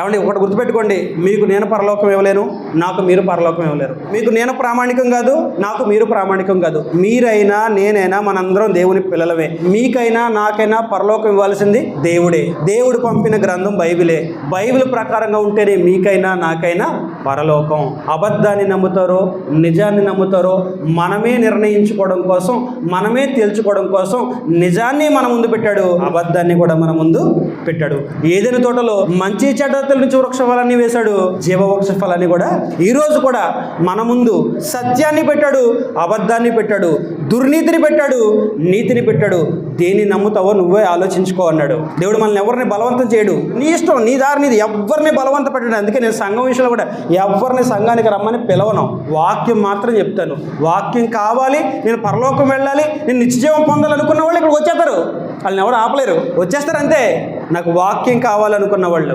ఏమండి ఒకటి గుర్తుపెట్టుకోండి. మీకు నేను పరలోకం ఇవ్వలేను నాకు మీరు పరలోకం ఇవ్వలేరు. మీకు నేను ప్రామాణికం కాదు నాకు మీరు ప్రామాణికం కాదు. మీరైనా నేనైనా మనందరం దేవుని పిల్లలమే. మీకైనా నాకైనా పరలోకం ఇవ్వాల్సింది దేవుడే. దేవుడు పంపిన గ్రంథం బైబిలే. బైబిల్ ప్రకారంగా ఉంటేనే మీకైనా నాకైనా పరలోకం. అబద్ధాన్ని నమ్ముతారో నిజాన్ని నమ్ముతారో మనమే నిర్ణయించుకోవడం కోసం మనమే తేల్చుకోవడం కోసం నిజాన్ని మన ముందు పెట్టాడు. అబద్ధాన్ని కూడా మన ముందు పెట్టాడు. ఏదైనా తోటలో మంచి జాగ్రత్తల నుంచి వృక్షఫలాన్ని వేశాడు. జీవ వృక్షఫలాన్ని కూడా ఈరోజు కూడా మన ముందు సత్యాన్ని పెట్టాడు అబద్ధాన్ని పెట్టాడు దుర్నీతిని పెట్టాడు నీతిని పెట్టాడు. దేన్ని నమ్ముతావో నువ్వే ఆలోచించుకో అన్నాడు. దేవుడు మనల్ని ఎవరిని బలవంతం చేయడు. నీ ఇష్టం నీ దారి నీది. ఎవరిని బలవంత పెట్టాడు? అందుకే నేను సంఘం విషయంలో కూడా ఎవరిని సంఘానికి రమ్మని పిలవను. వాక్యం మాత్రం చెప్తాను. వాక్యం కావాలి నేను పరలోకం వెళ్ళాలి నేను నిత్యజీవం పొందాలనుకున్న వాళ్ళు ఇక్కడ వచ్చేస్తారు. వాళ్ళని ఎవరు ఆపలేరు. వచ్చేస్తారు అంతే నాకు వాక్యం కావాలనుకున్న వాళ్ళు.